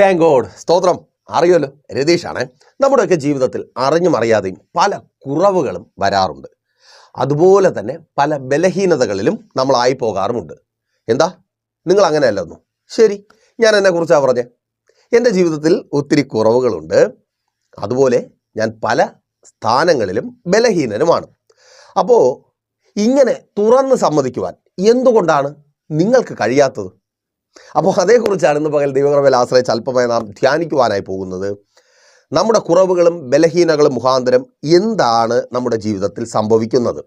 Thank God സ്തോത്രം. അറിയുമല്ലോ? രതീഷാണ് നമ്മുടെയൊക്കെ ജീവിതത്തിൽ അറിഞ്ഞും അറിയാതെയും പല കുറവുകളും വരാറുണ്ട്. അതുപോലെ തന്നെ പല ബലഹീനതകളിലും നമ്മളായി പോകാറുമുണ്ട് എന്താ? നിങ്ങൾ അങ്ങനെയല്ലെന്നു ശരി ഞാൻ എന്നെക്കുറിച്ചാണ് പറഞ്ഞേ. എന്റെ ജീവിതത്തിൽ ഒത്തിരി കുറവുകളുണ്ട്. അതുപോലെ ഞാൻ പല സ്ഥാനങ്ങളിലും ബലഹീനനുമാണ്. അപ്പോൾ ഇങ്ങനെ തുറന്ന് സമ്മതിക്കുവാൻ എന്തുകൊണ്ടാണ് നിങ്ങൾക്ക് കഴിയാത്തത്? അപ്പോൾ അതേക്കുറിച്ചാണ് ഇന്ന് പകൽ ദൈവകൃപയിൽ ആശ്രയിച്ച് അല്പമായി നാം ധ്യാനിക്കുവാനായി പോകുന്നത്. നമ്മുടെ കുറവുകളും ബലഹീനകളും മുഖാന്തരം എന്താണ് നമ്മുടെ ജീവിതത്തിൽ സംഭവിക്കുന്നത്?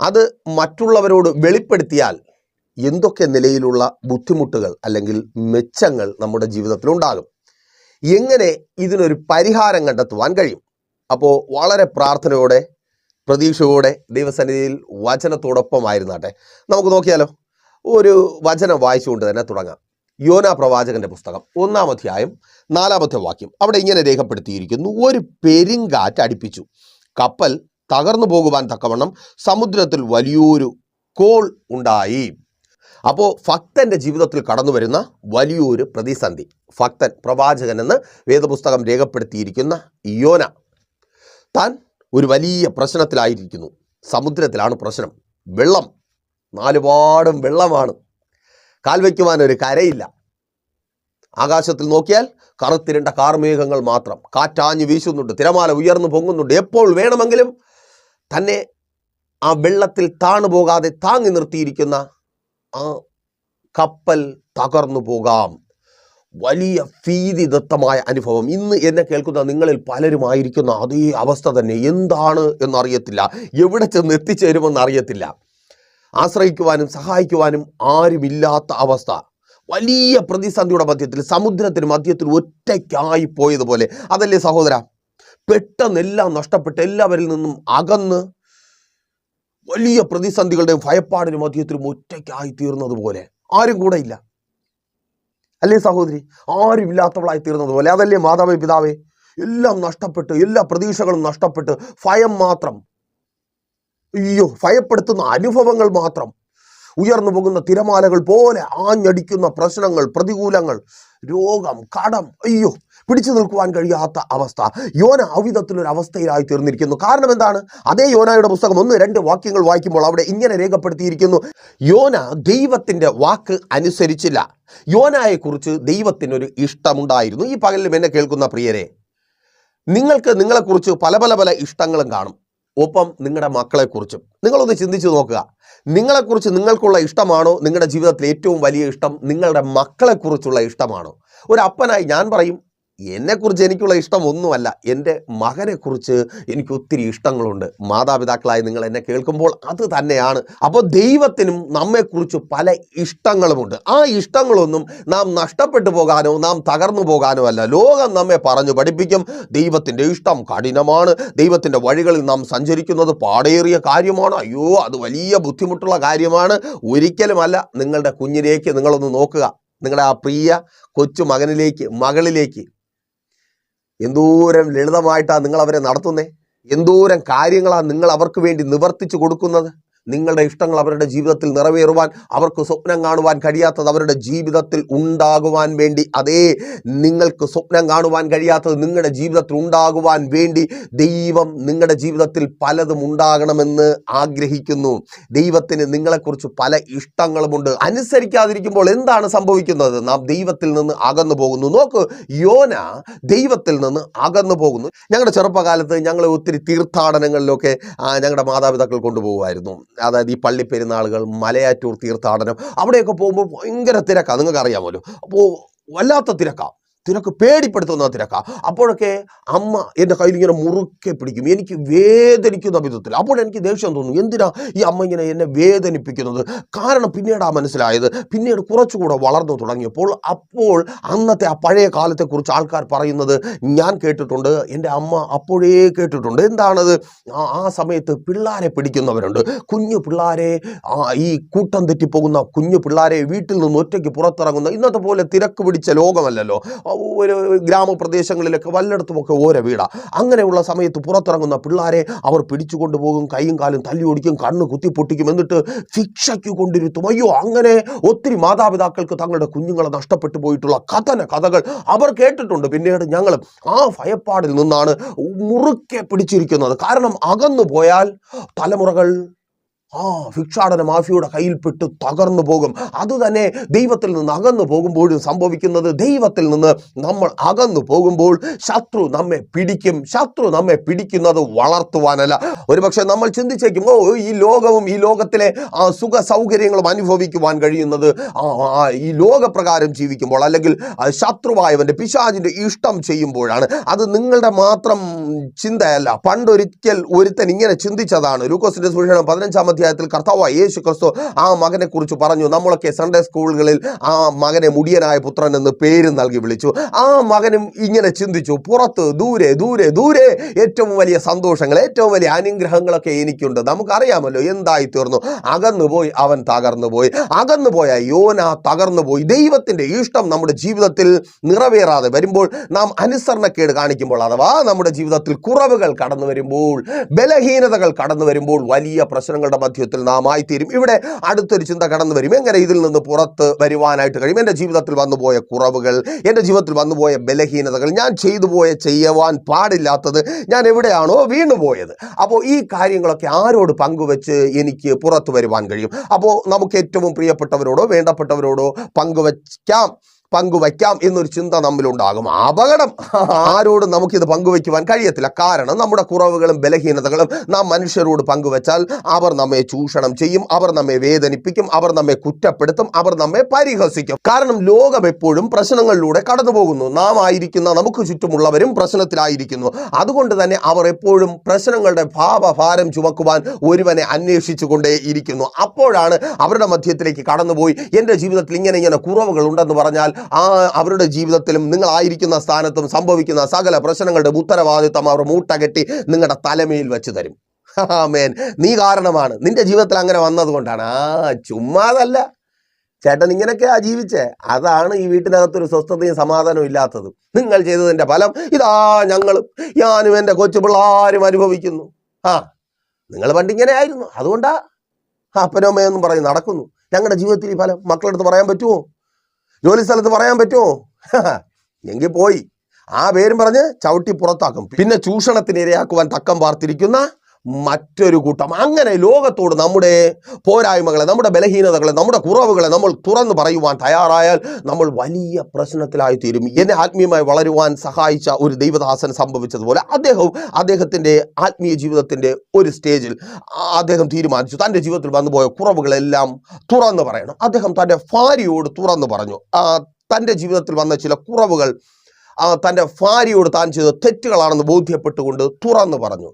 അത് മറ്റുള്ളവരോട് വെളിപ്പെടുത്തിയാൽ എന്തൊക്കെ നിലയിലുള്ള ബുദ്ധിമുട്ടുകൾ അല്ലെങ്കിൽ മെച്ചങ്ങൾ നമ്മുടെ ജീവിതത്തിൽ ഉണ്ടാകും? എങ്ങനെ ഇതിനൊരു പരിഹാരം കണ്ടെത്തുവാൻ കഴിയും? അപ്പോൾ വളരെ പ്രാർത്ഥനയോടെ പ്രതീക്ഷയോടെ ദൈവസന്നിധിയിൽ വചനത്തോടൊപ്പമായിരുന്നാട്ടെ. നമുക്ക് നോക്കിയാലോ? ഒരു വചനം വായിച്ചുകൊണ്ട് തന്നെ തുടങ്ങാം. യോന പ്രവാചകന്റെ പുസ്തകം ഒന്നാം അധ്യായം നാലാമത്തെ വാക്യം. അവിടെ ഇങ്ങനെ രേഖപ്പെടുത്തിയിരിക്കുന്നു ഒരു പെരിങ്കാറ്റ് അടിപ്പിച്ചു. കപ്പൽ തകർന്നു പോകുവാൻ തക്കവണ്ണം സമുദ്രത്തിൽ വലിയൊരു കോൾ ഉണ്ടായി. അപ്പോൾ ഭക്തന്റെ ജീവിതത്തിൽ കടന്നു വരുന്ന വലിയൊരു പ്രതിസന്ധി. ഭക്തൻ പ്രവാചകൻ എന്ന് വേദപുസ്തകം രേഖപ്പെടുത്തിയിരിക്കുന്ന യോന. താൻ ഒരു വലിയ പ്രശ്നത്തിലായിരിക്കുന്നു. സമുദ്രത്തിലാണ് പ്രശ്നം. വെള്ളം നാലുപാടും വെള്ളമാണ്. കാൽ വയ്ക്കുവാൻ ഒരു കരയില്ല. ആകാശത്തിൽ നോക്കിയാൽ കറുത്തിരണ്ട കാർമേഘങ്ങൾ മാത്രം. കാറ്റാഞ്ഞു വീശുന്നുണ്ട് തിരമാല ഉയർന്നു പൊങ്ങുന്നുണ്ട്. എപ്പോൾ വേണമെങ്കിലും തന്നെ ആ വെള്ളത്തിൽ താണു പോകാതെ താങ്ങി നിർത്തിയിരിക്കുന്ന ആ കപ്പൽ തകർന്നു പോകാം. വലിയ ഭീതിദത്തമായ അനുഭവം. ഇന്ന് എന്നെ കേൾക്കുന്ന നിങ്ങളിൽ പലരുമായിരിക്കുന്ന അതേ അവസ്ഥ തന്നെ. എന്താണ് എന്നറിയത്തില്ല. എവിടെ ചെന്ന് എത്തിച്ചേരുമെന്ന് അറിയത്തില്ല. ആശ്രയിക്കുവാനും സഹായിക്കുവാനും ആരുമില്ലാത്ത അവസ്ഥ. വലിയ പ്രതിസന്ധിയുടെ മധ്യത്തിൽ സമുദ്രത്തിന് മധ്യത്തിൽ ഒറ്റയ്ക്കായി പോയതുപോലെ. അതല്ലേ സഹോദര? പെട്ടെന്ന് എല്ലാം നഷ്ടപ്പെട്ട് എല്ലാവരിൽ നിന്നും അകന്ന് വലിയ പ്രതിസന്ധികളുടെയും ഭയപ്പാടിനും മധ്യത്തിലും ഒറ്റയ്ക്കായി തീർന്നതുപോലെ. ആരും കൂടെ ഇല്ല. അല്ലേ സഹോദരി? ആരും ഇല്ലാത്തവളായി തീർന്നതുപോലെ. അതല്ലേ മാതാവേ പിതാവേ? എല്ലാം നഷ്ടപ്പെട്ട് എല്ലാ പ്രതീക്ഷകളും നഷ്ടപ്പെട്ട് ഭയം മാത്രം അയ്യോ ഭയപ്പെടുത്തുന്ന അനുഭവങ്ങൾ മാത്രം. ഉയർന്നു പോകുന്ന തിരമാലകൾ പോലെ ആഞ്ഞടിക്കുന്ന പ്രശ്നങ്ങൾ പ്രതികൂലങ്ങൾ രോഗം കടം അയ്യോ പിടിച്ചു നിൽക്കുവാൻ കഴിയാത്ത അവസ്ഥ. യോന അവിധത്തിലൊരു അവസ്ഥയിലായി തീർന്നിരിക്കുന്നു. കാരണം എന്താണ്? അതേ യോനയുടെ പുസ്തകം ഒന്ന് രണ്ട് വാക്യങ്ങൾ വായിക്കുമ്പോൾ അവിടെ ഇങ്ങനെ രേഖപ്പെടുത്തിയിരിക്കുന്നു. യോന ദൈവത്തിന്റെ വാക്ക് അനുസരിച്ചില്ല. യോനായെക്കുറിച്ച് ദൈവത്തിനൊരു ഇഷ്ടമുണ്ടായിരുന്നു. ഈ പകലിലും എന്നെ കേൾക്കുന്ന പ്രിയരെ നിങ്ങൾക്ക് നിങ്ങളെക്കുറിച്ച് പല പല പല ഇഷ്ടങ്ങളും കാണും. ഒപ്പം നിങ്ങളുടെ മക്കളെക്കുറിച്ചും. നിങ്ങളൊന്ന് ചിന്തിച്ചു നോക്കുക. നിങ്ങളെക്കുറിച്ച് നിങ്ങൾക്കുള്ള ഇഷ്ടമാണോ? നിങ്ങളുടെ ജീവിതത്തിൽ ഏറ്റവും വലിയ ഇഷ്ടം നിങ്ങളുടെ മക്കളെക്കുറിച്ചുള്ള ഇഷ്ടമാണോ? ഒരു അപ്പനായി ഞാൻ പറയും എന്നെക്കുറിച്ച് എനിക്കുള്ള ഇഷ്ടം ഒന്നുമല്ല. എന്റെ മകനെക്കുറിച്ച് എനിക്ക് ഒത്തിരി ഇഷ്ടങ്ങളുണ്ട്. മാതാപിതാക്കളായി നിങ്ങൾ എന്നെ കേൾക്കുമ്പോൾ അത് തന്നെയാണ്. അപ്പോൾ ദൈവത്തിനും നമ്മെക്കുറിച്ച് പല ഇഷ്ടങ്ങളുമുണ്ട്. ആ ഇഷ്ടങ്ങളൊന്നും നാം നഷ്ടപ്പെട്ടു പോകാനോ നാം തകർന്നു പോകാനോ അല്ല. ലോകം നമ്മെ പറഞ്ഞു പഠിപ്പിക്കും. ദൈവത്തിന്റെ ഇഷ്ടം കഠിനമാണ്. ദൈവത്തിന്റെ വഴികളിൽ നാം സഞ്ചരിക്കുന്നത് പാടേറിയ കാര്യമാണ്. അയ്യോ അത് വലിയ ബുദ്ധിമുട്ടുള്ള കാര്യമാണ്. ഒരിക്കലുമല്ല നിങ്ങളുടെ കുഞ്ഞിലേക്ക് നിങ്ങളൊന്ന് നോക്കുക. നിങ്ങളുടെ ആ പ്രിയ കൊച്ചു മകനിലേക്ക് മകളിലേക്ക് എന്തോരം ലളിതമായിട്ടാണ് നിങ്ങൾ അവരെ നടത്തുന്നത് എന്തോരം കാര്യങ്ങളാണ് നിങ്ങൾ അവർക്ക് വേണ്ടി നിവർത്തിച്ചു കൊടുക്കുന്നത്? നിങ്ങളുടെ ഇഷ്ടങ്ങൾ അവരുടെ ജീവിതത്തിൽ നിറവേറുവാൻ അവർക്ക് സ്വപ്നം കാണുവാൻ കഴിയാത്തത് അവരുടെ ജീവിതത്തിൽ ഉണ്ടാകുവാൻ വേണ്ടി. അതേ നിങ്ങൾക്ക് സ്വപ്നം കാണുവാൻ കഴിയാത്തത് നിങ്ങളുടെ ജീവിതത്തിൽ ഉണ്ടാകുവാൻ വേണ്ടി ദൈവം നിങ്ങളുടെ ജീവിതത്തിൽ പലതും ഉണ്ടാകണമെന്ന് ആഗ്രഹിക്കുന്നു. ദൈവത്തിന് നിങ്ങളെക്കുറിച്ച് പല ഇഷ്ടങ്ങളുമുണ്ട് അനുസരിക്കാതിരിക്കുമ്പോൾ എന്താണ് സംഭവിക്കുന്നത്? നാം ദൈവത്തിൽ നിന്ന് അകന്നു പോകുന്നു. നോക്ക് യോന ദൈവത്തിൽ നിന്ന് അകന്നു പോകുന്നു. ഞങ്ങളുടെ ചെറുപ്പകാലത്ത് ഞങ്ങൾ ഒത്തിരി തീർത്ഥാടനങ്ങളിലൊക്കെ ഞങ്ങളുടെ മാതാപിതാക്കൾ കൊണ്ടുപോകുമായിരുന്നു. അതായത് ഈ പള്ളി പെരുന്നാളുകൾ മലയാറ്റൂർ തീർത്ഥാടനം അവിടെയൊക്കെ പോകുമ്പോൾ ഭയങ്കര തിരക്കാണ് നിങ്ങൾക്ക് അറിയാമല്ലോ അപ്പോൾ വല്ലാത്ത തിരക്കാ. തിരക്ക് പേടിപ്പെടുത്തുന്ന തിരക്ക. അപ്പോഴൊക്കെ അമ്മ എന്റെ കയ്യിൽ ഇങ്ങനെ മുറുക്കെ പിടിക്കും. എനിക്ക് വേദനിക്കുന്ന വിധത്തിൽ. അപ്പോൾ എനിക്ക് ദേഷ്യം തോന്നും എന്തിനാ ഈ അമ്മ ഇങ്ങനെ എന്നെ വേദനിപ്പിക്കുന്നത്? കാരണം പിന്നീട് ആ മനസ്സിലായത് പിന്നീട് കുറച്ചുകൂടെ വളർന്നു തുടങ്ങിയപ്പോൾ അപ്പോൾ അന്നത്തെ ആ പഴയ കാലത്തെക്കുറിച്ച് ആൾക്കാർ പറയുന്നത് ഞാൻ കേട്ടിട്ടുണ്ട് എന്റെ അമ്മ അപ്പോഴേ കേട്ടിട്ടുണ്ട്. എന്താണത്? ആ സമയത്ത് പിള്ളാരെ പിടിക്കുന്നവരുണ്ട്. കുഞ്ഞു പിള്ളാരെ ഈ കൂട്ടം തെറ്റിപ്പോകുന്ന കുഞ്ഞു പിള്ളാരെ വീട്ടിൽ നിന്ന് ഒറ്റയ്ക്ക് പുറത്തിറങ്ങുന്ന ഇന്നത്തെ പോലെ തിരക്ക് പിടിച്ച ലോകമല്ലല്ലോ. ഒരു ഗ്രാമപ്രദേശങ്ങളിലൊക്കെ വല്ലയിടത്തുമൊക്കെ ഓരോ വീടാണ് അങ്ങനെയുള്ള സമയത്ത് പുറത്തിറങ്ങുന്ന പിള്ളേരെ അവർ പിടിച്ചു കൊണ്ടുപോകും കൈയും കാലും തല്ലി ഓടിക്കും കണ്ണ് കുത്തിപ്പൊട്ടിക്കും എന്നിട്ട് ശിക്ഷയ്ക്ക് കൊണ്ടിരുത്തും. അയ്യോ അങ്ങനെ ഒത്തിരി മാതാപിതാക്കൾക്ക് തങ്ങളുടെ കുഞ്ഞുങ്ങളെ നഷ്ടപ്പെട്ടു പോയിട്ടുള്ള കഥന കഥകൾ അവർ കേട്ടിട്ടുണ്ട്. പിന്നീട് ഞങ്ങൾ ആ ഭയപ്പാടിൽ നിന്നാണ് മുറുക്കെ പിടിച്ചിരിക്കുന്നത്. കാരണം അകന്നു പോയാൽ തലമുറകൾ ആ ഭിക്ഷാടന മാഫിയുടെ കയ്യിൽപ്പെട്ട് തകർന്നു പോകും. അതുതന്നെ ദൈവത്തിൽ നിന്ന് അകന്നു പോകുമ്പോഴും സംഭവിക്കുന്നത് ദൈവത്തിൽ നിന്ന് നമ്മൾ അകന്നു പോകുമ്പോൾ ശത്രു നമ്മെ പിടിക്കും. ശത്രു നമ്മെ പിടിക്കുന്നത് വളർത്തുവാനല്ല. ഒരുപക്ഷെ നമ്മൾ ചിന്തിച്ചേക്കും ഓ ഈ ലോകവും ഈ ലോകത്തിലെ ആ സുഖ സൗകര്യങ്ങളും അനുഭവിക്കുവാൻ കഴിയുന്നത് ആ ഈ ലോകപ്രകാരം ജീവിക്കുമ്പോൾ അല്ലെങ്കിൽ ശത്രുവായവന്റെ പിശാചിന്റെ ഇഷ്ടം ചെയ്യുമ്പോഴാണ്. അത് നിങ്ങളുടെ മാത്രം ചിന്തയല്ല. പണ്ടൊരിക്കൽ ഒരുത്തൻ ഇങ്ങനെ ചിന്തിച്ചതാണ്. ലൂക്കോസിന്റെ സുവിശേഷം പതിനഞ്ചാം അധ്യായത്തിൽ കർത്താവായ യേശു ക്രിസ്തു ആ മകനെ കുറിച്ച് പറഞ്ഞു. നമ്മളൊക്കെ സൺഡേ സ്കൂളുകളിൽ ആ മകനെ മുടിയനായ പുത്രൻ എന്ന് പേര് നൽകി വിളിച്ചു. ആ മകനും ഇങ്ങനെ ചിന്തിച്ചു. പുറത്ത് ദൂരെ ദൂരെ ദൂരെ ഏറ്റവും വലിയ സന്തോഷങ്ങൾ ഏറ്റവും വലിയ അനുഗ്രഹങ്ങളൊക്കെ എനിക്കുണ്ട്. നമുക്കറിയാമല്ലോ എന്തായി തീർന്നു അകന്നു പോയി അവൻ തകർന്നു പോയി അകന്നു പോയ യോന തകർന്നു പോയി ദൈവത്തിന്റെ ഇഷ്ടം നമ്മുടെ ജീവിതത്തിൽ നിറവേറാതെ വരുമ്പോൾ നാം അനുസരണക്കേട് കാണിക്കുമ്പോൾ അഥവാ നമ്മുടെ ജീവിതത്തിൽ കുറവുകൾ കടന്നു വരുമ്പോൾ ബലഹീനതകൾ കടന്നു വരുമ്പോൾ വലിയ പ്രശ്നങ്ങളുടെ മധ്യത്തിൽ നാം ആയിത്തീരും ഇവിടെ അടുത്തൊരു ചിന്ത കടന്നു വരും. എങ്ങനെ ഇതിൽ നിന്ന് പുറത്ത് വരുവാനായിട്ട് കഴിയും? എന്റെ ജീവിതത്തിൽ വന്നുപോയ കുറവുകൾ എന്റെ ജീവിതത്തിൽ വന്നുപോയ ബലഹീനതകൾ ഞാൻ ചെയ്തു പോയ ചെയ്യുവാൻ പാടില്ലാത്തത് ഞാൻ എവിടെയാണോ വീണുപോയത് അപ്പോൾ ഈ കാര്യങ്ങളൊക്കെ ആരോട് പങ്കുവെച്ച് എനിക്ക് പുറത്തു വരുവാൻ കഴിയും? അപ്പോൾ നമുക്ക് ഏറ്റവും പ്രിയപ്പെട്ടവരോടോ വേണ്ടപ്പെട്ടവരോടോ പങ്കുവയ്ക്കാം പങ്കുവയ്ക്കാം എന്നൊരു ചിന്ത നമ്മിലുണ്ടാകും. അപകടം. ആരോടും നമുക്കിത് പങ്കുവയ്ക്കുവാൻ കഴിയത്തില്ല. കാരണം നമ്മുടെ കുറവുകളും ബലഹീനതകളും നാം മനുഷ്യരോട് പങ്കുവച്ചാൽ അവർ നമ്മെ ചൂഷണം ചെയ്യും അവർ നമ്മെ വേദനിപ്പിക്കും അവർ നമ്മെ കുറ്റപ്പെടുത്തും അവർ നമ്മെ പരിഹസിക്കും. കാരണം ലോകം എപ്പോഴും പ്രശ്നങ്ങളിലൂടെ കടന്നു പോകുന്നു നാം ആയിരിക്കുന്ന നമുക്ക് ചുറ്റുമുള്ളവരും പ്രശ്നത്തിലായിരിക്കുന്നു. അതുകൊണ്ട് തന്നെ അവർ എപ്പോഴും പ്രശ്നങ്ങളുടെ ഭാവഭാരം ചുമക്കുവാൻ ഒരുവനെ അന്വേഷിച്ചു കൊണ്ടേ ഇരിക്കുന്നു. അപ്പോഴാണ് അവരുടെ മധ്യത്തിലേക്ക് കടന്നുപോയി. എന്റെ ജീവിതത്തിൽ ഇങ്ങനെ ഇങ്ങനെ കുറവുകൾ ഉണ്ടെന്ന് പറഞ്ഞാൽ ആ അവരുടെ ജീവിതത്തിലും നിങ്ങളായിരിക്കുന്ന സ്ഥാനത്തും സംഭവിക്കുന്ന സകല പ്രശ്നങ്ങളുടെ ഉത്തരവാദിത്തം അവർ മൂട്ടകെട്ടി നിങ്ങളുടെ തലമേൽ വെച്ച് തരും. മേൻ നീ കാരണമാണ്. നിന്റെ ജീവിതത്തിൽ അങ്ങനെ വന്നതുകൊണ്ടാണ്. ആ ചുമ്മാതല്ല. ചേട്ടൻ ഇങ്ങനെയൊക്കെയാ ജീവിച്ചേ. അതാണ് ഈ വീട്ടിനകത്തൊരു സ്വസ്ഥതയും സമാധാനവും ഇല്ലാത്തത്. നിങ്ങൾ ചെയ്തതിന്റെ ഫലം ഇതാ ഞങ്ങളും. ഞാനും എന്റെ കൊച്ചു പിള്ളാരും അനുഭവിക്കുന്നു. ആ നിങ്ങൾ പണ്ട് ഇങ്ങനെ ആയിരുന്നു അതുകൊണ്ടാ അപ്പനോ അമ്മയൊന്നും പറഞ്ഞ് നടക്കുന്നു. ഞങ്ങളുടെ ജീവിതത്തിൽ ഈ ഫലം മക്കളെടുത്ത് പറയാൻ പറ്റുമോ? ജോലി സ്ഥലത്ത് പറയാൻ പറ്റുമോ? എങ്കിൽ പോയി. ആ പേരും പറഞ്ഞ് ചവിട്ടി പുറത്താക്കും. പിന്നെ ചൂഷണത്തിന് ഇരയാക്കുവാൻ തക്കം പാർത്തിരിക്കുന്ന മറ്റൊരു കൂട്ടം. അങ്ങനെ ലോകത്തോട് നമ്മുടെ പോരായ്മകളെ നമ്മുടെ ബലഹീനതകളെ നമ്മുടെ കുറവുകളെ നമ്മൾ തുറന്നു പറയുവാൻ തയ്യാറായാൽ നമ്മൾ വലിയ പ്രശ്നത്തിലായി തീരും എന്നെ ആത്മീയമായി വളരുവാൻ സഹായിച്ച ഒരു ദൈവദാസൻ സംഭവിച്ചതുപോലെ അദ്ദേഹവും അദ്ദേഹത്തിന്റെ ആത്മീയ ജീവിതത്തിന്റെ ഒരു സ്റ്റേജിൽ അദ്ദേഹം തീരുമാനിച്ചു. തന്റെ ജീവിതത്തിൽ വന്നുപോയ കുറവുകളെല്ലാം തുറന്നു പറയണം. അദ്ദേഹം തന്റെ ഭാര്യയോട് തുറന്നു പറഞ്ഞു. തന്റെ ജീവിതത്തിൽ വന്ന ചില കുറവുകൾ തന്റെ ഭാര്യയോട് താൻ ചെയ്ത തെറ്റുകളാണെന്ന് ബോധ്യപ്പെട്ടുകൊണ്ട് തുറന്നു പറഞ്ഞു.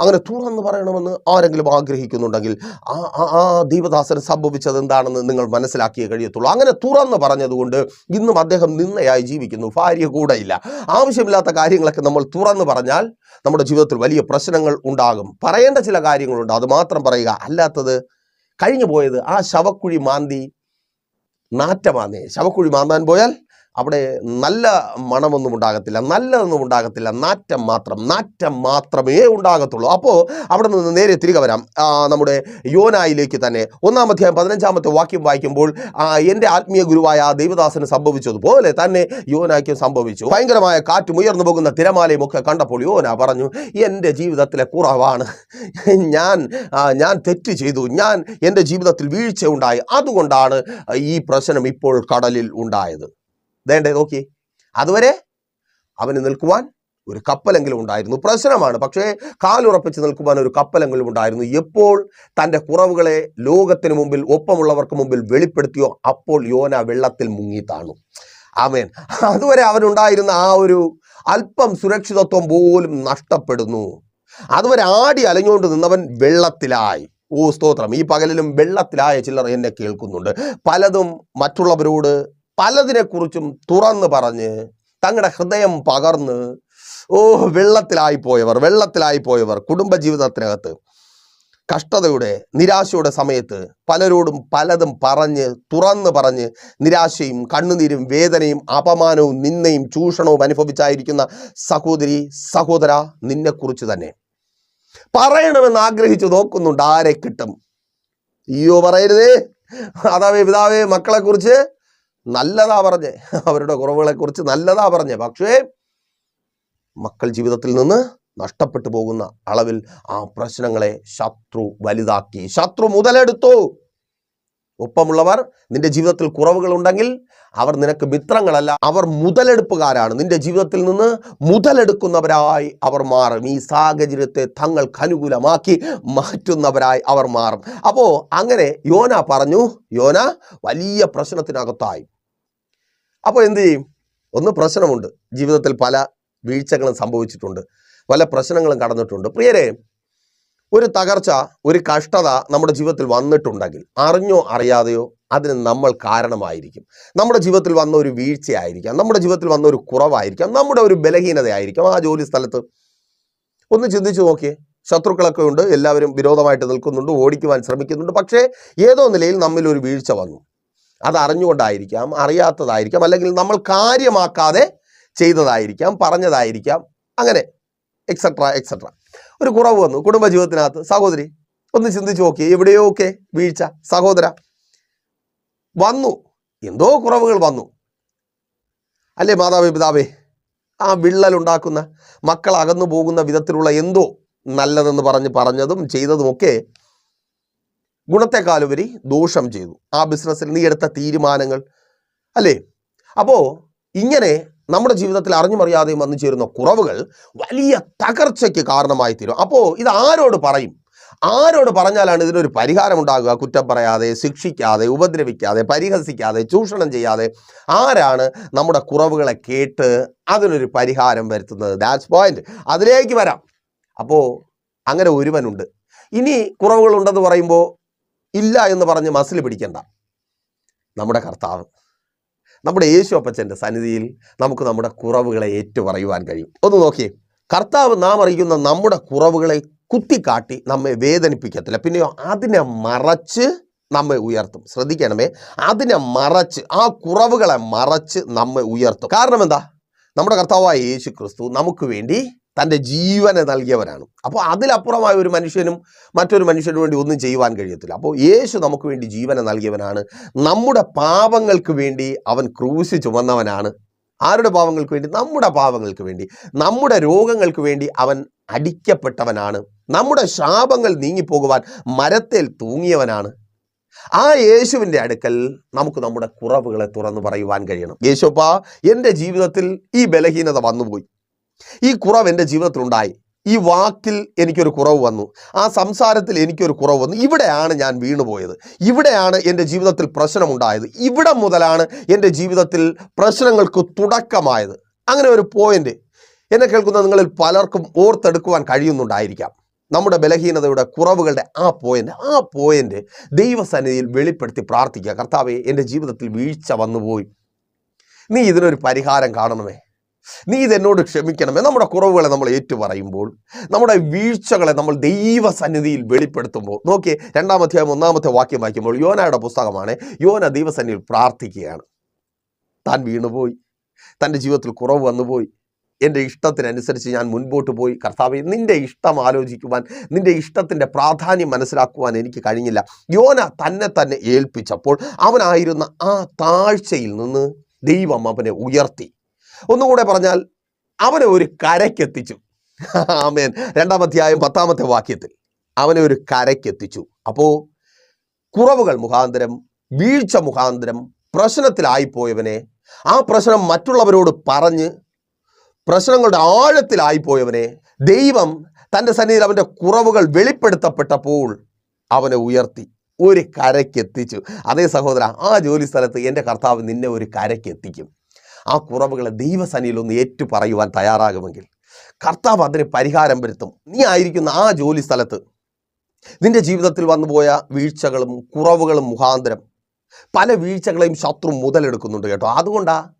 അങ്ങനെ തുറന്ന് പറയണമെന്ന് ആരെങ്കിലും ആഗ്രഹിക്കുന്നുണ്ടെങ്കിൽ ആ ആ- ദൈവദാസന് സംഭവിച്ചത് എന്താണെന്ന് നിങ്ങൾ മനസ്സിലാക്കിയേ കഴിയത്തുള്ളൂ. അങ്ങനെ തുറന്ന് പറഞ്ഞതുകൊണ്ട് ഇന്നും അദ്ദേഹം നിന്നയായി ജീവിക്കുന്നു. ഭാര്യ കൂടെ ഇല്ല ആവശ്യമില്ലാത്ത കാര്യങ്ങളൊക്കെ നമ്മൾ തുറന്ന് പറഞ്ഞാൽ നമ്മുടെ ജീവിതത്തിൽ വലിയ പ്രശ്നങ്ങൾ ഉണ്ടാകും. പറയേണ്ട ചില കാര്യങ്ങളുണ്ട്. അത് മാത്രം പറയുക. അല്ലാത്തത് കഴിഞ്ഞു പോയത് ആ ശവക്കുഴി മാന്തി നാറ്റമാന്നേ. ശവക്കുഴി മാന്താൻ പോയാൽ അവിടെ നല്ല മണമൊന്നും ഉണ്ടാകത്തില്ല നല്ലതൊന്നും ഉണ്ടാകത്തില്ല നാറ്റം മാത്രം നാറ്റം മാത്രമേ ഉണ്ടാകത്തുള്ളൂ. അപ്പോൾ അവിടെ നിന്ന് നേരെ തിരികെ വരാം. നമ്മുടെ യോനായിലേക്ക് തന്നെ ഒന്നാം പതിനഞ്ചാമത്തെ വാക്യം വായിക്കുമ്പോൾ എന്റെ ആത്മീയ ഗുരുവായ ദേവദാസന് സംഭവിച്ചതുപോലെ തന്നെ യോനായ്ക്കും സംഭവിച്ചു. ഭയങ്കരമായ കാറ്റും ഉയർന്നു പോകുന്ന തിരമാലയും ഒക്കെ കണ്ടപ്പോൾ യോന പറഞ്ഞു എന്റെ ജീവിതത്തിലെ കുറവാണ്. ഞാൻ ഞാൻ തെറ്റ് ചെയ്തു. ഞാൻ എന്റെ ജീവിതത്തിൽ വീഴ്ച ഉണ്ടായി. അതുകൊണ്ടാണ് ഈ പ്രശ്നം ഇപ്പോൾ കടലിൽ ഉണ്ടായത്. വേണ്ടേ നോക്കി. അതുവരെ അവന് നിൽക്കുവാൻ ഒരു കപ്പലെങ്കിലും ഉണ്ടായിരുന്നു. പ്രശ്നമാണ്. പക്ഷേ കാലുറപ്പിച്ച് നിൽക്കുവാൻ ഒരു കപ്പലെങ്കിലും ഉണ്ടായിരുന്നു. എപ്പോൾ തന്റെ കുറവുകളെ ലോകത്തിന് മുമ്പിൽ ഒപ്പമുള്ളവർക്ക് മുമ്പിൽ വെളിപ്പെടുത്തിയോ അപ്പോൾ യോന വെള്ളത്തിൽ മുങ്ങി താണു. ആമേൻ. അതുവരെ അവനുണ്ടായിരുന്ന ആ ഒരു അല്പം സുരക്ഷിതത്വം പോലും നഷ്ടപ്പെടുന്നു. അതുവരെ ആടി അലഞ്ഞുകൊണ്ട് നിന്നവൻ വെള്ളത്തിലായി. ഓ സ്തോത്രം. ഈ പകലിലും വെള്ളത്തിലായ ചിലർ എന്നെ കേൾക്കുന്നുണ്ട്. പലതും മറ്റുള്ളവരോട് പലതിനെക്കുറിച്ചും തുറന്ന് പറഞ്ഞ് തങ്ങളുടെ ഹൃദയം പകർന്ന് ഓ വെള്ളത്തിലായിപ്പോയവർ വെള്ളത്തിലായിപ്പോയവർ വെള്ളത്തിലായി പോയവർ കുടുംബജീവിതത്തിനകത്ത്. കഷ്ടതയുടെ നിരാശയുടെ സമയത്ത് പലരോടും പലതും പറഞ്ഞ് തുറന്ന് പറഞ്ഞ് നിരാശയും കണ്ണുനീരും വേദനയും അപമാനവും നിന്നയും ചൂഷണവും അനുഭവിച്ചായിരിക്കുന്ന സഹോദരി സഹോദര നിന്നെക്കുറിച്ച് തന്നെ. പറയണമെന്ന് ആഗ്രഹിച്ചു നോക്കുന്നുണ്ട് ആരെ കിട്ടും? അയ്യോ പറയരുതേ. മാതാവേ പിതാവേ മക്കളെ കുറിച്ച് നല്ലതാ പറഞ്ഞേ. അവരുടെ കുറവുകളെ കുറിച്ച് നല്ലതാ പറഞ്ഞേ. പക്ഷേ മക്കൾ ജീവിതത്തിൽ നിന്ന് നഷ്ടപ്പെട്ടു പോകുന്ന അളവിൽ ആ പ്രശ്നങ്ങളെ ശത്രു വലുതാക്കി. ശത്രു മുതലെടുത്തു. ഒപ്പമുള്ളവർ നിന്റെ ജീവിതത്തിൽ കുറവുകൾ ഉണ്ടെങ്കിൽ അവർ നിനക്ക് മിത്രങ്ങളല്ല. അവർ മുതലെടുപ്പുകാരാണ്. നിന്റെ ജീവിതത്തിൽ നിന്ന് മുതലെടുക്കുന്നവരായി അവർ മാറും. ഈ സാഹചര്യത്തെ തങ്ങൾക്ക് അനുകൂലമാക്കി മാറ്റുന്നവരായി അവർ മാറും. അപ്പോൾ അങ്ങനെ യോന പറഞ്ഞു യോന വലിയ പ്രശ്നത്തിനകത്തായി. അപ്പോൾ എന്ത് ചെയ്യും? ഒന്ന് പ്രശ്നമുണ്ട്. ജീവിതത്തിൽ പല വീഴ്ചകളും സംഭവിച്ചിട്ടുണ്ട്. പല പ്രശ്നങ്ങളും കടന്നിട്ടുണ്ട്. പ്രിയരെ ഒരു തകർച്ച ഒരു കഷ്ടത നമ്മുടെ ജീവിതത്തിൽ വന്നിട്ടുണ്ടെങ്കിൽ അറിഞ്ഞോ അറിയാതെയോ അതിന് നമ്മൾ കാരണമായിരിക്കും. നമ്മുടെ ജീവിതത്തിൽ വന്ന ഒരു വീഴ്ചയായിരിക്കാം. നമ്മുടെ ജീവിതത്തിൽ വന്ന ഒരു കുറവായിരിക്കാം. നമ്മുടെ ഒരു ബലഹീനതയായിരിക്കാം. ആ ജോലി സ്ഥലത്ത് ഒന്ന് ചിന്തിച്ചു നോക്കിയേ. ശത്രുക്കളൊക്കെ ഉണ്ട്. എല്ലാവരും വിരോധമായിട്ട് നിൽക്കുന്നുണ്ട്. ഓടിക്കുവാൻ ശ്രമിക്കുന്നുണ്ട്. പക്ഷേ ഏതോ നിലയിൽ നമ്മിൽ ഒരു വീഴ്ച വന്നു. അത് അറിഞ്ഞുകൊണ്ടായിരിക്കാം അറിയാത്തതായിരിക്കാം അല്ലെങ്കിൽ നമ്മൾ കാര്യമാക്കാതെ ചെയ്തതായിരിക്കാം പറഞ്ഞതായിരിക്കാം അങ്ങനെ എക്സെട്ര എക്സെട്ര ഒരു കുറവ് വന്നു. കുടുംബജീവിതത്തിനകത്ത് സഹോദരി ഒന്ന് ചിന്തിച്ചു നോക്കി എവിടെയോ ഒക്കെ വീഴ്ച? സഹോദര വന്നു. എന്തോ കുറവുകൾ വന്നു. അല്ലേ മാതാവേ പിതാവേ ആ വിള്ളലുണ്ടാക്കുന്ന മക്കൾ അകന്നു പോകുന്ന വിധത്തിലുള്ള എന്തോ നല്ലതെന്ന് പറഞ്ഞ് പറഞ്ഞതും ചെയ്തതുമൊക്കെ ഗുണത്തെക്കാളുപരി ദോഷം ചെയ്തു. ആ ബിസിനസ്സിൽ നീ എടുത്ത തീരുമാനങ്ങൾ അല്ലേ? അപ്പോൾ ഇങ്ങനെ നമ്മുടെ ജീവിതത്തിൽ അറിഞ്ഞുമറിയാതെയും വന്നു ചേരുന്ന കുറവുകൾ വലിയ തകർച്ചയ്ക്ക് കാരണമായി തീരും. അപ്പോൾ ഇത് ആരോട് പറയും? ആരോട് പറഞ്ഞാലാണ് ഇതിനൊരു പരിഹാരം ഉണ്ടാകുക? കുറ്റം പറയാതെ ശിക്ഷിക്കാതെ ഉപദ്രവിക്കാതെ പരിഹസിക്കാതെ ചൂഷണം ചെയ്യാതെ ആരാണ് നമ്മുടെ കുറവുകളെ കേട്ട് അതിനൊരു പരിഹാരം വരുത്തുന്നത്? ദാറ്റ്സ് പോയിന്റ് അതിലേക്ക് വരാം. അപ്പോൾ അങ്ങനെ ഒരുവനുണ്ട്. ഇനി കുറവുകളുണ്ടെന്ന് പറയുമ്പോൾ ഇല്ല എന്ന് പറഞ്ഞ് മസിൽ പിടിക്കണ്ട. നമ്മുടെ കർത്താവ് നമ്മുടെ യേശു അപ്പച്ചന്റെ സന്നിധിയിൽ നമുക്ക് നമ്മുടെ കുറവുകളെ ഏറ്റു പറയുവാൻ കഴിയും. ഒന്ന് നോക്കിയേ കർത്താവ് നാം അറിയിക്കുന്ന നമ്മുടെ കുറവുകളെ കുത്തിക്കാട്ടി നമ്മെ വേദനിപ്പിക്കത്തില്ല. പിന്നെയോ അതിനെ മറച്ച് നമ്മെ ഉയർത്തും. ശ്രദ്ധിക്കണമേ അതിനെ മറച്ച് ആ കുറവുകളെ മറച്ച് നമ്മെ ഉയർത്തും. കാരണം എന്താ? നമ്മുടെ കർത്താവായ യേശു ക്രിസ്തു നമുക്ക് വേണ്ടി തന്റെ ജീവനെ നൽകിയവരാണ്. അപ്പോൾ അതിലപ്പുറമായ ഒരു മനുഷ്യനും മറ്റൊരു മനുഷ്യന് വേണ്ടി ഒന്നും ചെയ്യുവാൻ കഴിയത്തില്ല. അപ്പോൾ യേശു നമുക്ക് വേണ്ടി ജീവനെ നൽകിയവനാണ്. നമ്മുടെ പാപങ്ങൾക്ക് വേണ്ടി അവൻ ക്രൂശ് ചുമന്നവനാണ്. ആരുടെ പാവങ്ങൾക്ക് വേണ്ടി? നമ്മുടെ പാവങ്ങൾക്ക് വേണ്ടി. നമ്മുടെ രോഗങ്ങൾക്ക് വേണ്ടി അവൻ അടിക്കപ്പെട്ടവനാണ്. നമ്മുടെ ശാപങ്ങൾ നീങ്ങിപ്പോകുവാൻ മരത്തിൽ തൂങ്ങിയവനാണ്. ആ യേശുവിന്റെ അടുക്കൽ നമുക്ക് നമ്മുടെ കുറവുകളെ തുറന്നു പറയുവാൻ കഴിയണം. യേശുപ്പാ എന്റെ ജീവിതത്തിൽ ഈ ബലഹീനത വന്നുപോയി. ഈ കുറവ് എന്റെ ജീവിതത്തിലുണ്ടായി. ഈ വാക്കിൽ എനിക്കൊരു കുറവ് വന്നു. ആ സംസാരത്തിൽ എനിക്കൊരു കുറവ് വന്നു. ഇവിടെയാണ് ഞാൻ വീണുപോയത് ഇവിടെയാണ് എന്റെ ജീവിതത്തിൽ പ്രശ്നമുണ്ടായത്. ഇവിടെ മുതലാണ് എന്റെ ജീവിതത്തിൽ പ്രശ്നങ്ങൾക്ക് തുടക്കമായത്. അങ്ങനെ ഒരു പോയിന്റ് എന്നെ കേൾക്കുന്ന നിങ്ങളിൽ പലർക്കും ഓർത്തെടുക്കുവാൻ കഴിയുന്നുണ്ടായിരിക്കാം. നമ്മുടെ ബലഹീനതയുടെ കുറവുകളുടെ ആ പോയിന്റ് ആ പോയിന്റ് ദൈവസന്നിധിയിൽ വെളിപ്പെടുത്തി പ്രാർത്ഥിക്കുക. കർത്താവെ എന്റെ ജീവിതത്തിൽ വീഴ്ച വന്നുപോയി. നീ ഇതിനൊരു പരിഹാരം കാണണമേ. നീ ഇതെന്നോട് ക്ഷമിക്കണമേ. നമ്മുടെ കുറവുകളെ നമ്മൾ ഏറ്റുപറയുമ്പോൾ നമ്മുടെ വീഴ്ചകളെ നമ്മൾ ദൈവസന്നിധിയിൽ വെളിപ്പെടുത്തുമ്പോൾ നോക്കിയേ രണ്ടാം അധ്യായം ഒന്നാമത്തെ വാക്യം വായിക്കുമ്പോൾ യോനയുടെ പുസ്തകമാണ് യോന ദൈവസന്നിധിയിൽ പ്രാർത്ഥിക്കുകയാണ്. താൻ വീണുപോയി. തന്റെ ജീവിതത്തിൽ കുറവ് വന്നുപോയി. എന്റെ ഇഷ്ടത്തിനനുസരിച്ച് ഞാൻ മുൻപോട്ട് പോയി. കർത്താവ് നിന്റെ ഇഷ്ടം ആലോചിക്കുവാൻ നിന്റെ ഇഷ്ടത്തിന്റെ പ്രാധാന്യം മനസ്സിലാക്കുവാൻ എനിക്ക് കഴിഞ്ഞില്ല. യോന തന്നെ തന്നെ ഏൽപ്പിച്ചപ്പോൾ അവനായിരുന്ന ആ താഴ്ചയിൽ നിന്ന് ദൈവം അവനെ ഉയർത്തി. ഒന്നുകൂടെ പറഞ്ഞാൽ അവനെ ഒരു കരയ്ക്കെത്തിച്ചു. ആമേൻ. രണ്ടാം അധ്യായം പത്താമത്തെ വാക്യത്തിൽ അവനെ ഒരു കരയ്ക്കെത്തിച്ചു. അപ്പോൾ കുറവുകൾ മുഖാന്തരം വീഴ്ച മുഖാന്തരം പ്രശ്നത്തിലായിപ്പോയവനെ ആ പ്രശ്നം മറ്റുള്ളവരോട് പറഞ്ഞ് പ്രശ്നങ്ങളുടെ ആഴത്തിലായിപ്പോയവനെ ദൈവം തന്റെ സന്നിധിയിൽ അവന്റെ കുറവുകൾ വെളിപ്പെടുത്തപ്പെട്ടപ്പോൾ അവനെ ഉയർത്തി ഒരു കരയ്ക്കെത്തിച്ചു. അതേ സഹോദര ആ ജോലി സ്ഥലത്ത് എന്റെ കർത്താവ് നിന്നെ ഒരു കരയ്ക്കെത്തിക്കും. ആ കുറവുകളെ ദൈവസനിയിൽ ഒന്ന് ഏറ്റു പറയുവാൻ തയ്യാറാകുമെങ്കിൽ കർത്താവ് അതിന് പരിഹാരം വരുത്തും. നീ ആയിരിക്കുന്ന ആ ജോലി സ്ഥലത്ത് നിന്റെ ജീവിതത്തിൽ വന്നുപോയ വീഴ്ചകളും കുറവുകളും മുഖാന്തരം പല വീഴ്ചകളെയും ശത്രു മുതലെടുക്കുന്നുണ്ട് കേട്ടോ. അതുകൊണ്ടാ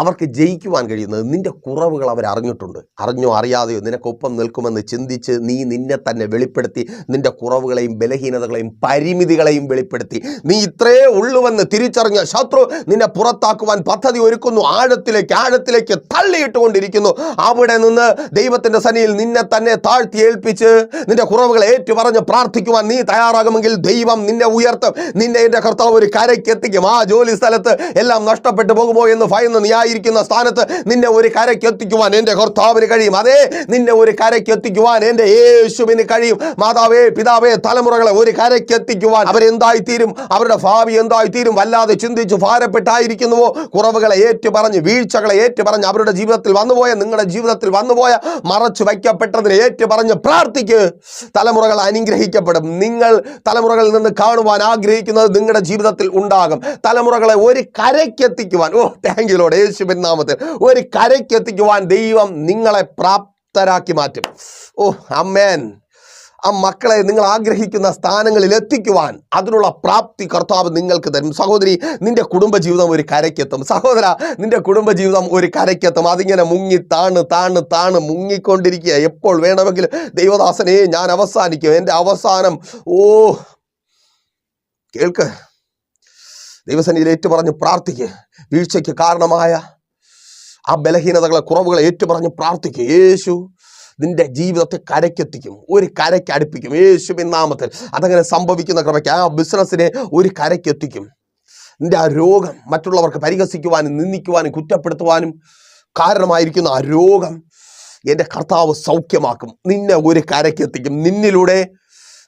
അവർക്ക് ജയിക്കുവാൻ കഴിയുന്നത് നിന്റെ കുറവുകൾ അവർ അറിഞ്ഞിട്ടുണ്ട്. അറിഞ്ഞോ അറിയാതെയോ നിനക്കൊപ്പം നിൽക്കുമെന്ന് ചിന്തിച്ച് നീ നിന്നെ തന്നെ വെളിപ്പെടുത്തി നിന്റെ കുറവുകളെയും ബലഹീനതകളെയും പരിമിതികളെയും വെളിപ്പെടുത്തി. നീ ഇത്രേ ഉള്ളുവെന്ന് തിരിച്ചറിഞ്ഞ ശത്രു നിന്നെ പുറത്താക്കുവാൻ പദ്ധതി ഒരുക്കുന്നു. ആഴത്തിലേക്ക് ആഴത്തിലേക്ക് തള്ളിയിട്ടുകൊണ്ടിരിക്കുന്നു. അവിടെ നിന്ന് ദൈവത്തിന്റെ സനിയിൽ നിന്നെ തന്നെ താഴ്ത്തി ഏൽപ്പിച്ച് നിന്റെ കുറവുകൾ ഏറ്റുപറഞ്ഞ് പ്രാർത്ഥിക്കുവാൻ നീ തയ്യാറാകുമെങ്കിൽ ദൈവം നിന്നെ ഉയർത്തും. നിന്നെ എന്റെ കർത്താവ് ഒരു കരയ്ക്കെത്തിക്കും. ആ ജോലി സ്ഥലത്ത് എല്ലാം നഷ്ടപ്പെട്ടു പോകുമോ എന്ന് ഭയന്ന് നീ ആയിരിക്കുന്ന സ്ഥാനത്ത് നിന്നെ ഒരു കരയ്ക്ക് എത്തിക്കുവാൻ എന്റെ കർത്താവിന് കഴിയും. അതെ നിന്നെ ഒരു കരയ്ക്ക് എത്തിക്കുവാൻ എന്റെ യേശുവിന് കഴിയും. മാതാവേ പിതാവേ തലമുറകളെ ഒരു കരയ്ക്ക് എത്തിക്കുവാൻ അവരെന്തായിത്തീരും? അവരുടെ ഭാവി എന്തായിത്തീരും? വല്ലാതെ ചിന്തിച്ച് ഭാരപ്പെട്ടായിരിക്കുന്നുവോ? കുറവുകളെ ഏറ്റു പറഞ്ഞ് വീഴ്ചകളെ ഏറ്റു പറഞ്ഞ് അവരുടെ ജീവിതത്തിൽ വന്നുപോയ നിങ്ങളുടെ ജീവിതത്തിൽ വന്നുപോയ മറച്ചു വയ്ക്കപ്പെട്ടതിനെ ഏറ്റു പറഞ്ഞ് പ്രാർത്ഥിക്ക്. തലമുറകൾ അനുഗ്രഹിക്കപ്പെടും. നിങ്ങൾ തലമുറകളിൽ നിന്ന് കാണുവാൻ ആഗ്രഹിക്കുന്നത് നിങ്ങളുടെ ജീവിതത്തിൽ ഉണ്ടാകും. തലമുറകളെ ഒരു കരയ്ക്കെത്തിക്കുവാൻ ഓ താങ്ക് യു ലോഡ് യേശുവിൻ നാമത്തിൽ ഒരു കരയ്ക്ക് എത്തിക്കുവാൻ ദൈവം നിങ്ങളെ പ്രാപ്തരാക്കി മാറ്റും. ഓ അമ്മേൻ. ആ മക്കളെ നിങ്ങൾ ആഗ്രഹിക്കുന്ന സ്ഥാനങ്ങളിൽ എത്തിക്കുവാൻ അതിനുള്ള പ്രാപ്തി കർത്താവ് നിങ്ങൾക്ക് തരും. സഹോദരി നിന്റെ കുടുംബജീവിതം ഒരു കരയ്ക്കെത്തും. സഹോദര നിന്റെ കുടുംബജീവിതം ഒരു കരയ്ക്കെത്തും. അതിങ്ങനെ മുങ്ങി താണ് താണ് താണ് മുങ്ങിക്കൊണ്ടിരിക്കുക. എപ്പോൾ വേണമെങ്കിലും ദൈവദാസനെ ഞാൻ അവസാനിക്കും. എന്റെ അവസാനം ഓ കേൾക്ക്. ദൈവസന്നിധിയിൽ ഏറ്റുപറഞ്ഞ് പ്രാർത്ഥിക്കുക വീഴ്ചയ്ക്ക് കാരണമായ ആ ബലഹീനതകളെ കുറവുകളെ ഏറ്റുപറഞ്ഞ് പ്രാർത്ഥിക്കുക യേശു നിന്റെ ജീവിതത്തെ കരയ്ക്കെത്തിക്കും. ഒരു കരയ്ക്ക് അടുപ്പിക്കും. യേശുവിൻ നാമത്തിൽ. അതങ്ങനെ സംഭവിക്കുന്ന കൃപയ്ക്ക് ആ ബിസിനസ്സിനെ ഒരു കരയ്ക്കെത്തിക്കും നിന്റെ ആ രോഗം മറ്റുള്ളവർക്ക് പരിഹസിക്കുവാനും നിന്ദിക്കുവാനും കുറ്റപ്പെടുത്തുവാനും കാരണമായിരിക്കുന്ന ആ രോഗം എന്റെ കർത്താവ് സൗഖ്യമാക്കും. നിന്നെ ഒരു കരയ്ക്കെത്തിക്കും നിന്നിലൂടെ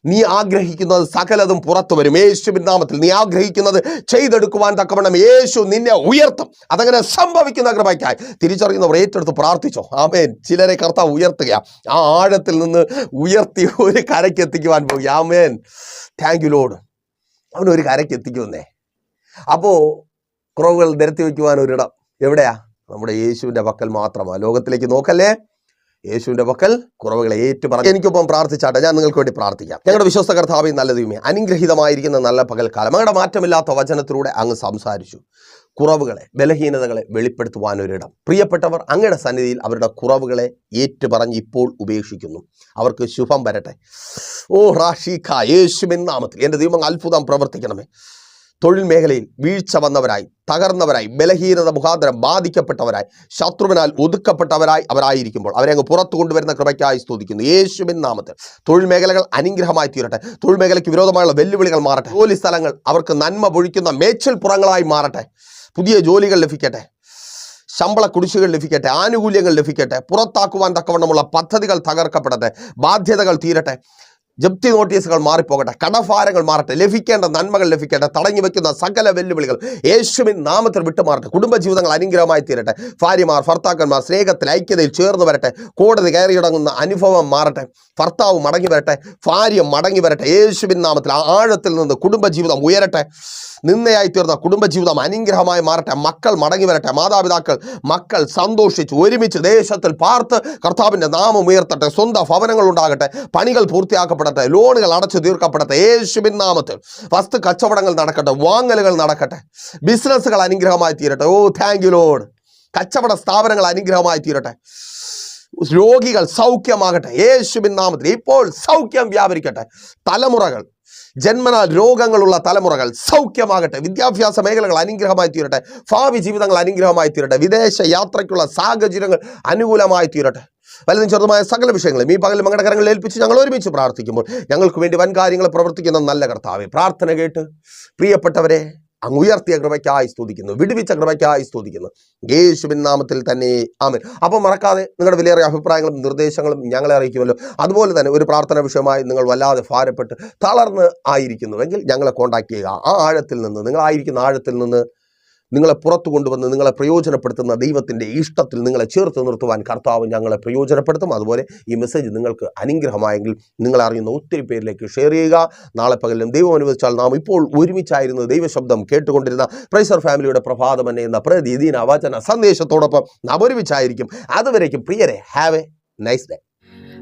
നീ ആഗ്രഹിക്കുന്നത് സകലതും പുറത്തു വരും. യേശുവിൻ നാമത്തിൽ നീ ആഗ്രഹിക്കുന്നത് ചെയ്തെടുക്കുവാൻ തക്കവണ്ണം യേശു നിന്നെ ഉയർത്തും. അതങ്ങനെ സംഭവിക്കുന്ന കൃപയ്ക്കായി. തിരിച്ചറിയുന്നവർ ഏറ്റെടുത്ത് പ്രാർത്ഥിച്ചോ. ആമേൻ. ചിലരെ കർത്താവ് ഉയർത്തുക ആ ആഴത്തിൽ നിന്ന് ഉയർത്തി ഒരു കരയ്ക്ക് എത്തിക്കുവാൻ പോകുക. ആമേൻ. താങ്ക് യു ലോഡ് അവനൊരു കരയ്ക്ക് എത്തിക്കുമെന്നേ അപ്പോൾ കുറവുകൾ നിരത്തി വയ്ക്കുവാൻ ഒരിടം എവിടെയാ? നമ്മുടെ യേശുവിന്റെ പക്കൽ മാത്രമാണ് ലോകത്തിലേക്ക് നോക്കല്ലേ? യേശുവിന്റെ പക്കൽ കുറവുകളെ ഏറ്റുപറഞ്ഞ് എനിക്കൊപ്പം പ്രാർത്ഥിച്ചാട്ടെ ഞാൻ നിങ്ങൾക്ക് വേണ്ടി പ്രാർത്ഥിക്കാം. ഞങ്ങളുടെ വിശ്വസ്ത കർത്താവ് നല്ല ദൈവമേ അനുഗ്രഹീതമായിരിക്കുന്ന നല്ല പകൽക്കാലം അങ്ങയുടെ മാറ്റമില്ലാത്ത വചനത്തിലൂടെ അങ്ങ് സംസാരിച്ചു. കുറവുകളെ ബലഹീനതകളെ വെളിപ്പെടുത്തുവാൻ ഒരിടം. പ്രിയപ്പെട്ടവർ അങ്ങയുടെ സന്നിധിയിൽ അവരുടെ കുറവുകളെ ഏറ്റുപറഞ്ഞ് ഇപ്പോൾ ഉപേക്ഷിക്കുന്നു. അവർക്ക് ശുഭം വരട്ടെ. ഓ റാഷിഖ യേശുവിൻ നാമത്തിൽ. എന്റെ ദൈവം അത്ഭുതം പ്രവർത്തിക്കണമേ. തൊഴിൽ മേഖലയിൽ വീഴ്ച വന്നവരായി തകർന്നവരായി ബലഹീനത മുഖാന്തരം ബാധിക്കപ്പെട്ടവരായി ശത്രുവിനാൽ ഒതുക്കപ്പെട്ടവരായി അവരായിരിക്കുമ്പോൾ അവരെ അങ്ങ് പുറത്തു കൊണ്ടുവരുന്ന കൃപയ്ക്കായി സ്തുതിക്കുന്നു. യേശുവിൻ നാമത്തിൽ തൊഴിൽ മേഖലകൾ അനുഗ്രഹമായി തീരട്ടെ. തൊഴിൽ മേഖലയ്ക്ക് വിരോധമായുള്ള വെല്ലുവിളികൾ മാറട്ടെ. ജോലി സ്ഥലങ്ങൾ അവർക്ക് നന്മ പൊഴിക്കുന്ന മേച്ചിൽ പുറങ്ങളായി മാറട്ടെ. പുതിയ ജോലികൾ ലഭിക്കട്ടെ. ശമ്പള കുടിശ്ശികൾ ലഭിക്കട്ടെ. ആനുകൂല്യങ്ങൾ ലഭിക്കട്ടെ. പുറത്താക്കുവാൻ തക്കവണ്ണമുള്ള പദ്ധതികൾ തകർക്കപ്പെടട്ടെ. ബാധ്യതകൾ തീരട്ടെ. ജപ്തി നോട്ടീസുകൾ മാറിപ്പോകട്ടെ കടഭാരങ്ങൾ മാറട്ടെ ലഭിക്കേണ്ട നന്മകൾ ലഭിക്കട്ടെ തടഞ്ഞു വെക്കുന്ന സകല വെല്ലുവിളികൾ യേശുവിൻ നാമത്തിൽ വിട്ടുമാറട്ടെ കുടുംബജീവിതങ്ങൾ അനുഗ്രഹമായി തീരട്ടെ ഭാര്യമാർ ഭർത്താക്കന്മാർ സ്നേഹത്തിൽ ഐക്യതയിൽ ചേർന്ന് വരട്ടെ കോടതി കയറിയിടങ്ങുന്ന അനുഭവം മാറട്ടെ ഭർത്താവ് മടങ്ങി വരട്ടെ ഭാര്യ മടങ്ങി വരട്ടെ യേശുവിൻ നാമത്തിൽ ആഴത്തിൽ നിന്ന് കുടുംബജീവിതം ഉയരട്ടെ നിന്നയായി തീർന്ന കുടുംബജീവിതം അനുഗ്രഹമായി മാറട്ടെ മക്കൾ മടങ്ങി വരട്ടെ മാതാപിതാക്കൾ മക്കൾ സന്തോഷിച്ച് ഒരുമിച്ച് ദേശത്തിൽ പാർത്ത് കർത്താവിന്റെ നാമം ഉയർത്തട്ടെ സ്വന്തം ഭവനങ്ങൾ ഉണ്ടാകട്ടെ പണികൾ പൂർത്തിയാക്കപ്പെടട്ടെ ലോണുകൾ അടച്ചു തീർക്കപ്പെടട്ടെ യേശുബിൻ നാമത്തിൽ. വസ്തു കച്ചവടങ്ങൾ നടക്കട്ടെ വാങ്ങലുകൾ നടക്കട്ടെ ബിസിനസ്സുകൾ അനുഗ്രഹമായി തീരട്ടെ. ഓ താങ്ക് യു ലോഡ് കച്ചവട സ്ഥാപനങ്ങൾ അനുഗ്രഹമായി തീരട്ടെ. രോഗികൾ സൗഖ്യമാകട്ടെ യേശുബിൻ നാമത്തിൽ. ഇപ്പോൾ സൗഖ്യം വ്യാപരിക്കട്ടെ. തലമുറകൾ ജന്മനാൽ രോഗങ്ങളുള്ള തലമുറകൾ സൗഖ്യമാകട്ടെ. വിദ്യാഭ്യാസ മേഖലകൾ അനുഗ്രഹമായി തീരട്ടെ. ഭാവി ജീവിതങ്ങൾ അനുഗ്രഹമായി തീരട്ടെ. വിദേശ യാത്രയ്ക്കുള്ള സാഹചര്യങ്ങൾ അനുകൂലമായി തീരട്ടെ. വലുതും ചെറുതുമായ സകല വിഷയങ്ങളും ഈ പകൽ മങ്ങളുടെ ഏൽപ്പിച്ച് ഞങ്ങൾ ഒരുമിച്ച് പ്രാർത്ഥിക്കുമ്പോൾ ഞങ്ങൾക്ക് വേണ്ടി വൻ കാര്യങ്ങൾ പ്രവർത്തിക്കുന്ന നല്ല കർത്താവെ പ്രാർത്ഥന കേട്ട് പ്രിയപ്പെട്ടവരെ അങ്ങ് ഉയർത്തിയ കൃപയ്ക്കായി സ്തുതിക്കുന്നു വിടുവിച്ച കൃപയ്ക്കായി സ്തുതിക്കുന്നു. യേശുവിൻ നാമത്തിൽ തന്നെ ആമൻ. അപ്പോൾ മറക്കാതെ നിങ്ങളുടെ വിലയേറിയ അഭിപ്രായങ്ങളും നിർദ്ദേശങ്ങളും ഞങ്ങളെ അറിയിക്കുമല്ലോ. അതുപോലെ തന്നെ ഒരു പ്രാർത്ഥന വിഷയമായി നിങ്ങൾ വല്ലാതെ ഭാരപ്പെട്ട് തളർന്ന് ആയിരിക്കുന്നുവെങ്കിൽ ഞങ്ങളെ കോൺടാക്ട് ചെയ്യുക. ആ ആഴത്തിൽ നിന്ന് നിങ്ങളായിരിക്കുന്ന ആഴത്തിൽ നിന്ന് നിങ്ങളെ പുറത്തു കൊണ്ടുവന്ന് നിങ്ങളെ പ്രയോജനപ്പെടുത്തുന്ന ദൈവത്തിന്റെ ഇഷ്ടത്തിൽ നിങ്ങളെ ചേർത്ത് നിർത്തുവാൻ കർത്താവ് ഞങ്ങളെ പ്രയോജനപ്പെടുത്തും. അതുപോലെ ഈ മെസ്സേജ് നിങ്ങൾക്ക് അനുഗ്രഹമായെങ്കിൽ നിങ്ങൾ അറിയുന്ന ഒത്തിരി പേരിലേക്ക് ഷെയർ ചെയ്യുക. നാളെ പകലും ദൈവം അനുവദിച്ചാൽ നാം ഇപ്പോൾ ഒരുമിച്ചായിരുന്നു ദൈവശബ്ദം കേട്ടുകൊണ്ടിരുന്ന പ്രൈസർ ഫാമിലിയുടെ പ്രഭാതം എന്ന പ്രതിദിന വചന സന്ദേശത്തോടൊപ്പം നാം ഒരുമിച്ചായിരിക്കും. അതുവരേക്കും പ്രിയരെ ഹാവ് എ നൈസ് ഡേ